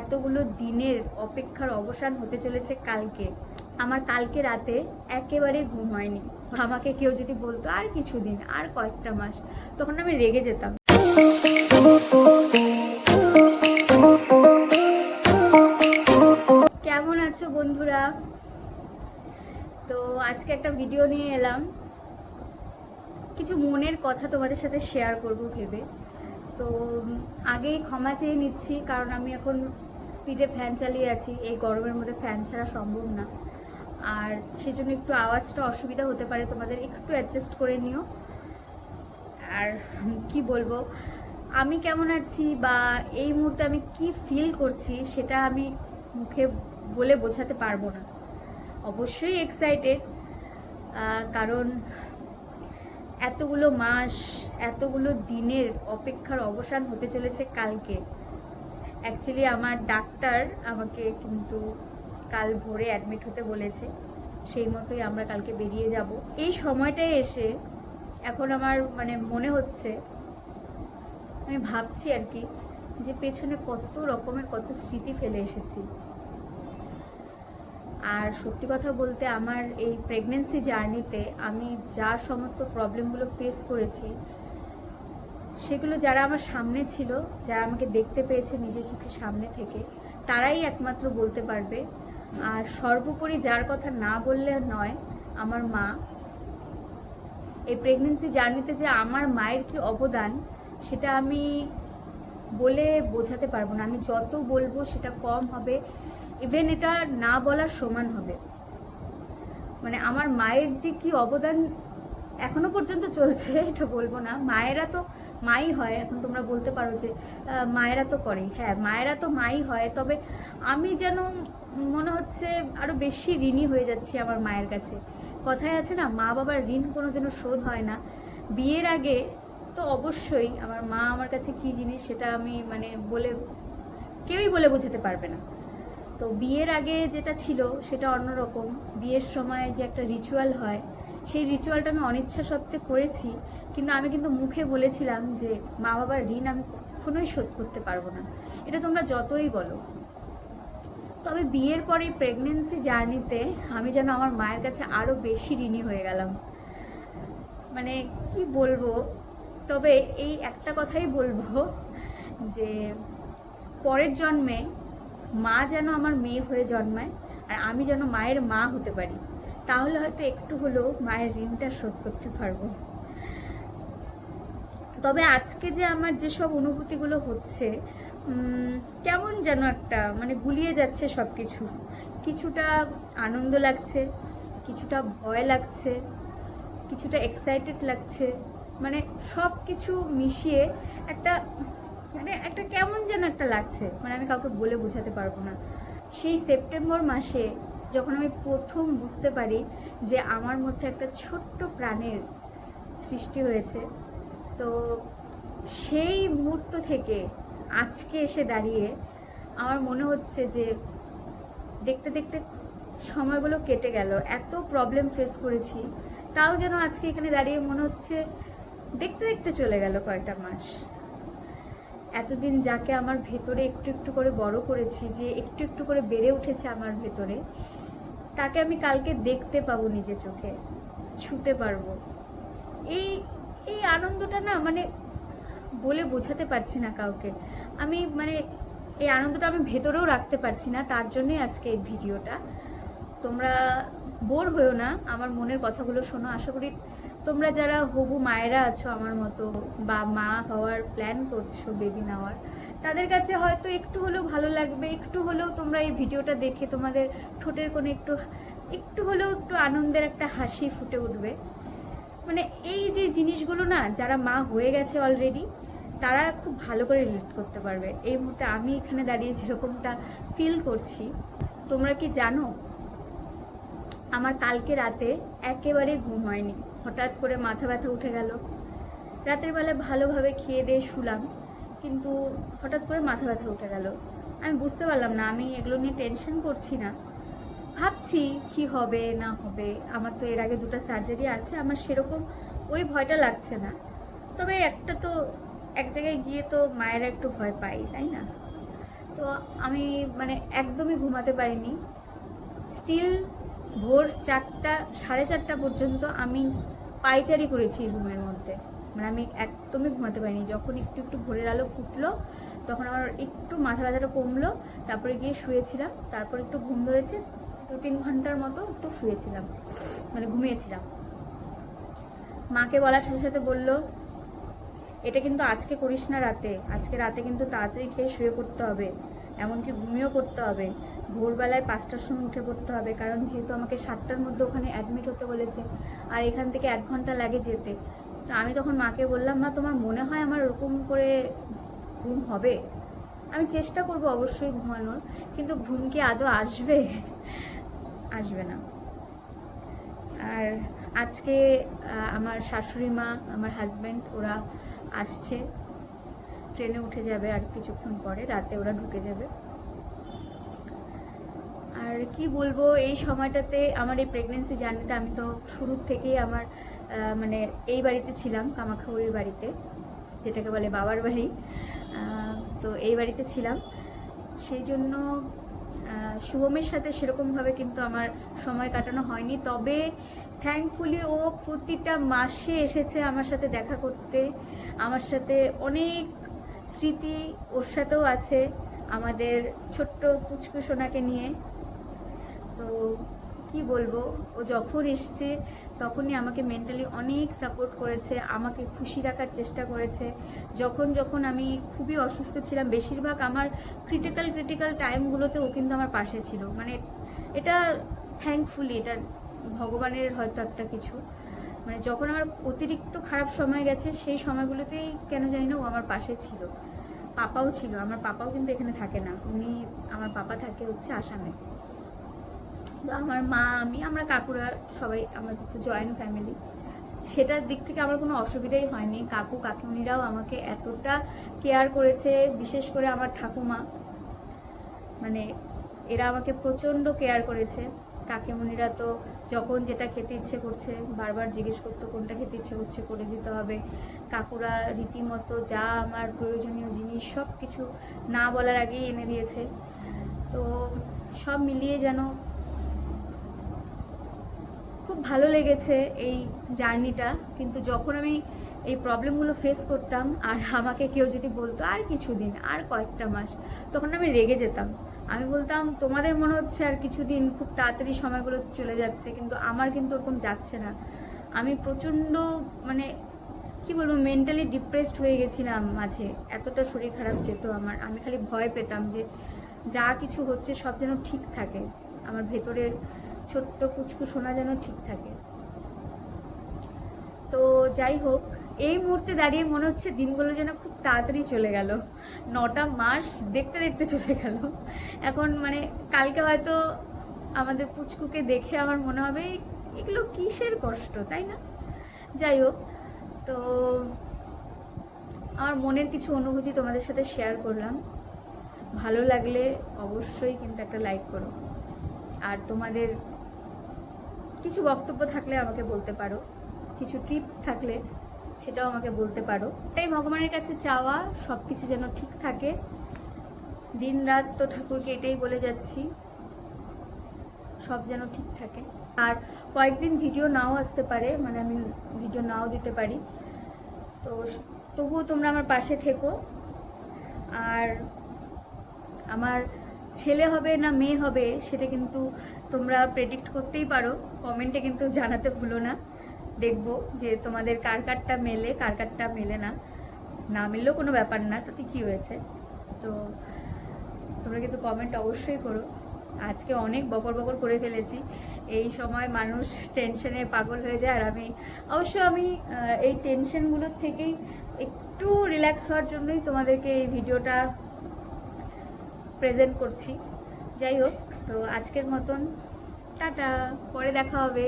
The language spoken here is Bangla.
এতগুলো দিনের অপেক্ষার অবসান হতে চলেছে কালকে। আমার কালকে রাতে একেবারে ঘুম হয়নি। আমাকে কেউ যদি বলতো, আর কিছুদিন আর কয়েকটা মাস। তখন আমি রেগে যেতাম। কেমন আছো বন্ধুরা? তো আজকে একটা ভিডিও নিয়ে এলাম। কিছু মনের কথা তোমাদের সাথে শেয়ার করব ভেবে। তো আগেই ক্ষমা চেয়ে নিচ্ছি, কারণ আমি এখন স্পিডে ফ্যান চালিয়ে আছি, এই গরমের মধ্যে ফ্যান ছাড়া সম্ভব না। আর সেজন্য একটু আওয়াজটা অসুবিধা হতে পারে, তোমাদের একটু অ্যাডজাস্ট করে নিও। আর কি বলব, আমি কেমন আছি বা এই মুহূর্তে আমি কি ফিল করছি সেটা আমি মুখে বলে বোঝাতে পারব না। অবশ্যই এক্সাইটেড কারণ এতগুলো মাস, এতগুলো দিনের অপেক্ষার অবসান হতে চলেছে কালকে। অ্যাকচুয়ালি আমার ডাক্তার আমাকে কিন্তু কাল ভোরে অ্যাডমিট হতে বলেছে। সেই মতোই আমরা কালকে বেরিয়ে যাব। এই সময়টায় এসে এখন আমার মানে মনে হচ্ছে, আমি ভাবছি আর কি, যে পেছনে কত রকমের, কত স্মৃতি ফেলে এসেছি। আর সত্যি কথা বলতে আমার এই প্রেগনেন্সি জার্নিতে আমি যা সমস্ত প্রবলেমগুলো ফেস করেছি সেগুলো যারা আমার সামনে ছিল, যারা আমাকে দেখতে পেয়েছে নিজের চোখের সামনে থেকে, তারাই একমাত্র বলতে পারবে। আর সর্বোপরি যার কথা না বললে নয়, আমার মা। এই প্রেগনেন্সি জার্নিতে যে আমার মায়ের কি অবদান, সেটা আমি বলে বোঝাতে পারব না। আমি যত বলব সেটা কম হবে। ইভেন এটা না বলার সমান হবে। মানে আমার মায়ের যে কি অবদান এখনও পর্যন্ত চলছে, এটা বলব না। মায়েরা তো মাই হয়, এখন তোমরা বলতে পারো যে মায়েরা তো করে। হ্যাঁ মায়েরা তো মাই হয়, তবে আমি যেন মনে হচ্ছে আরও বেশি ঋণী হয়ে যাচ্ছি আমার মায়ের কাছে। কথায় আছে না, মা বাবার ঋণ কোনোদিনও শোধ হয় না। বিয়ের আগে তো অবশ্যই আমার মা আমার কাছে কি জিনিস সেটা আমি মানে বলে, কেউই বলে বোঝাতে পারবে না। তো বিয়ের আগে যেটা ছিল সেটা অন্যরকম। বিয়ের সময় যে একটা রিচুয়াল হয় সেই রিচুয়ালটা আমি অনিচ্ছা সত্ত্বে করেছি, কিন্তু আমি কিন্তু মুখে বলেছিলাম যে, মা বাবার ঋণ আমি কখনোই শোধ করতে পারব না। এটা তোমরা যতই বলো। তবে বিয়ের পরে প্রেগনেন্সি জার্নিতে আমি যেন আমার মায়ের কাছে আরও বেশি ঋণী হয়ে গেলাম। মানে কি বলব? তবে এই একটা কথাই বলব যে, পরের জন্মে মা যেন আমার মেয়ে হয়ে জন্মায়, আর আমি যেন মায়ের মা হতে পারি। তাহলে হয়তো একটু হলেও মায়ের ঋণটা শোধ করতে পারব। তবে আজকে যে আমার যেসব অনুভূতিগুলো হচ্ছে কেমন যেন একটা মানে গুলিয়ে যাচ্ছে সব কিছু কিছুটা আনন্দ লাগছে, কিছুটা ভয় লাগছে, কিছুটা এক্সাইটেড লাগছে। মানে সব কিছু মিশিয়ে একটা মানে একটা কেমন যেন একটা লাগছে। মানে আমি কাউকে বলে বোঝাতে পারব না। সেই সেপ্টেম্বর মাসে যখন আমি প্রথম বুঝতে পারি যে আমার মধ্যে একটা ছোট্ট প্রাণের সৃষ্টি হয়েছে, তো সেই মুহূর্ত থেকে আজকে এসে দাঁড়িয়ে আমার মনে হচ্ছে যে দেখতে দেখতে সময়গুলো কেটে গেল, এত প্রবলেম ফেস করেছি, তাও যেন আজকে এখানে দাঁড়িয়ে মনে হচ্ছে দেখতে দেখতে চলে গেল কয়েকটা মাস। এতদিন যাকে আমার ভেতরে একটু একটু করে বড় করেছি, যে একটু একটু করে বেড়ে উঠেছে আমার ভেতরে, তাকে আমি কালকে দেখতে পাবো নিজে চোখে, ছুতে পারব। এই এই আনন্দটা না মানে বলে বোঝাতে পারছি না কাউকে। আমি মানে এই আনন্দটা আমি ভেতরেও রাখতে পারছি না, তার জন্যই আজকে এই ভিডিওটা। তোমরা বোর হয়েও না, আমার মনের কথাগুলো শোনো, আশা করি তোমরা যারা হবু মায়েরা আছো আমার মতো বা মা হওয়ার প্ল্যান করছ বেবি নেওয়ার, তাদের কাছে হয়তো একটু হলেও ভালো লাগবে, একটু হলেও তোমরা এই ভিডিওটা দেখে তোমাদের ঠোঁটের কোনো একটু একটু হলেও একটু আনন্দের একটা হাসি ফুটে উঠবে। মানে এই যে জিনিসগুলো না, যারা মা হয়ে গেছে অলরেডি তারা খুব ভালো করে রিলেট করতে পারবে। এই মুহূর্তে আমি এখানে দাঁড়িয়ে যেরকমটা ফিল করছি, তোমরা কি জানো? আমার কালকে রাতে একেবারে ঘুম হয়নি। হঠাৎ করে মাথা ব্যথা উঠে গেল। রাতের বেলা ভালোভাবে খেয়ে দিয়ে শুলাম, কিন্তু হঠাৎ করে মাথা ব্যথা উঠে গেল। আমি বুঝতে পারলাম না, আমি এগুলো নিয়ে টেনশন করছি না। ভাবছি কি হবে, না হবে, আমার তো এর আগে দুটো সার্জারি আছে, আমার সেরকম ওই ভয়টা লাগছে না। তবে একটা তো এক জায়গায় গিয়ে তো মায়েরা একটু ভয় পাই তাই না? তো আমি মানে একদমই ঘুমাতে পারিনি। স্টিল ভোর চারটা, সাড়ে চারটা পর্যন্ত আমি পাইচারি করেছি রুমের মধ্যে। মানে আমি একদমই ঘুমাতে পারিনি। যখন একটু একটু ভোরের আলো ফুটলো, তখন আমার একটু মাথা ব্যথাটা কমলো, তারপরে গিয়ে শুয়েছিলাম। তারপর একটু ঘুম ধরেছে, দু তিন ঘণ্টার মতো একটু শুয়েছিলাম মানে ঘুমিয়েছিলাম। মাকে বলার সাথে সাথে বলল, এটা কিন্তু আজকে করিস না রাতে। আজকে রাতে কিন্তু তাড়াতাড়ি খেয়ে শুয়ে পড়তে হবে। এমনকি ঘুমিয়েও করতে হবে। ভোরবেলায় পাঁচটার সময় উঠে পড়তে হবে, কারণ যেহেতু আমাকে সাতটার মধ্যে ওখানে অ্যাডমিট হতে বলেছে, আর এখান থেকে এক ঘণ্টা লাগে যেতে। তো আমি তখন মাকে বললাম, মা, তোমার মনে হয় আমার ওরকম করে ঘুম হবে? আমি চেষ্টা করব অবশ্যই ঘুমানোর, কিন্তু ঘুম কি আদৌ আসবে? আসবে না। আর আজকে আমার শাশুড়ি মা, আমার হাজব্যান্ড ওরা আসছে। ট্রেনে উঠে যাবে আর কিছুক্ষণ পরে, রাতে ওরা ঢুকে যাবে। কি বলব, এই সময়টাতে আমার এই প্রেগনেন্সি জার্নিতে আমি তো শুরুর থেকেই আমার মানে এই বাড়িতে ছিলাম কামাখাউড়ির বাড়িতে, যেটাকে বলে বাবার বাড়ি। তো এই বাড়িতে ছিলাম। সেই জন্য শুভমের সাথে সেরকমভাবে কিন্তু আমার সময় কাটানো হয়নি। তবে থ্যাঙ্কফুলি ও প্রতিটা মাসে এসেছে আমার সাথে দেখা করতে। আমার সাথে অনেক স্মৃতি ওর সাথেও আছে আমাদের ছোট্ট পুচকু সোনাকে নিয়ে। তো কি বলব? ও যখন এসছে, তখনই আমাকে মেন্টালি অনেক সাপোর্ট করেছে, আমাকে খুশি রাখার চেষ্টা করেছে। যখন যখন আমি খুবই অসুস্থ ছিলাম, বেশিরভাগ আমার ক্রিটিক্যাল ক্রিটিক্যাল টাইমগুলোতে ও কিন্তু আমার পাশে ছিল। মানে এটা থ্যাঙ্কফুলি এটা ভগবানের হয়তো একটা কিছু। মানে যখন আমার অতিরিক্ত খারাপ সময় গেছে, সেই সময়গুলোতেই কেন জানি না ও আমার পাশে ছিল। পাপাও ছিল। আমার পাপাও কিন্তু এখানে থাকে না। উনি, আমার পাপা থাকে হচ্ছে আসামে। তো আমার মা, আমি, আমরা কাকুরা সবাই আমাদের তো জয়েন্ট ফ্যামিলি সেটার দিক থেকে আমার কোনো অসুবিধাই হয়নি। কাকু, কাকিমণিরাও আমাকে এতটা কেয়ার করেছে, বিশেষ করে আমার ঠাকুমা। মানে এরা আমাকে প্রচণ্ড কেয়ার করেছে। কাকিমণিরা তো যখন যেটা খেতে ইচ্ছে করছে, বারবার জিজ্ঞেস করতো, কোনটা খেতে ইচ্ছে করছে করে দিতে হবে? কাকুরা রীতিমতো যা আমার প্রয়োজনীয় জিনিস সব কিছু না বলার আগেই এনে দিয়েছে। তো সব মিলিয়ে যেন ভালো লেগেছে এই জার্নিটা, কিন্তু যখন আমি এই প্রবলেমগুলো ফেস করতাম, আর আমাকে কেউ যদি বলতো, আর কিছুদিন, আর কয়েকটা মাস, তখন আমি রেগে যেতাম। আমি বলতাম, তোমাদের মনে হচ্ছে আর কিছুদিন খুব তাড়াতাড়ি সময়গুলো চলে যাচ্ছে, কিন্তু আমার কিন্তু ওরকম যাচ্ছে না। আমি প্রচণ্ড মানে কি বলব মেন্টালি ডিপ্রেসড হয়ে গেছিলাম মাঝে। এতটা শরীর খারাপ যেত আমার। আমি খালি ভয় পেতাম যে, যা কিছু হচ্ছে সব যেন ঠিক থাকে। আমার ভেতরের ছোট্ট কুচকু সোনা যেন ঠিক থাকে। তো যাই হোক, এই মুহূর্তে দাঁড়িয়ে মনে হচ্ছে দিনগুলো যেন খুব তাড়াতাড়ি চলে গেল। নটা মাস দেখতে দেখতে চলে গেল। এখন মানে কালকে হয়তো আমাদের পুচকুকে দেখে আমার মনে হবে, এগুলো কিসের কষ্ট, তাই না? যাই হোক, তো আমার মনের কিছু অনুভূতি তোমাদের সাথে শেয়ার করলাম। ভালো লাগলে অবশ্যই কিন্তু একটা লাইক করো। আর তোমাদের কিছু বক্তব্য থাকলে আমাকে বলতে পারো। কিছু টিপস থাকলে সেটাও আমাকে বলতে পারো। তাই ভগবানের কাছে চাওয়া সব কিছু যেন ঠিক থাকে। দিন রাত তো ঠাকুরকে এটাই বলে যাচ্ছি, সব যেন ঠিক থাকে। আর কয়েকদিন ভিডিও নাও আসতে পারে মানে আমি ভিডিও নাও দিতে পারি। তো তবুও তোমরা আমার পাশে থেকো। আর আমার ছেলে হবে না মেয়ে হবে, সেটা কিন্তু তোমরা প্রেডিক্ট করতেই পারো। কমেন্টে কিন্তু জানাতে ভুলো না। দেখব যে তোমাদের কার কারটা মেলে, কার কারটা মেলে না। না মিললেও কোনো ব্যাপার না, তাতে কি হয়েছে? তো তোমরা কিন্তু কমেন্ট অবশ্যই করো। আজকে অনেক বকর বকর করে ফেলেছি। এই সময় মানুষ টেনশনে পাগল হয়ে যায়, আর আমি, অবশ্য আমি এই টেনশনগুলোর থেকেই একটু রিল্যাক্স হওয়ার জন্যই তোমাদেরকে এই ভিডিওটা প্রেজেন্ট করছি। যাই হোক তো আজকের মতন টাটা পরে দেখা হবে।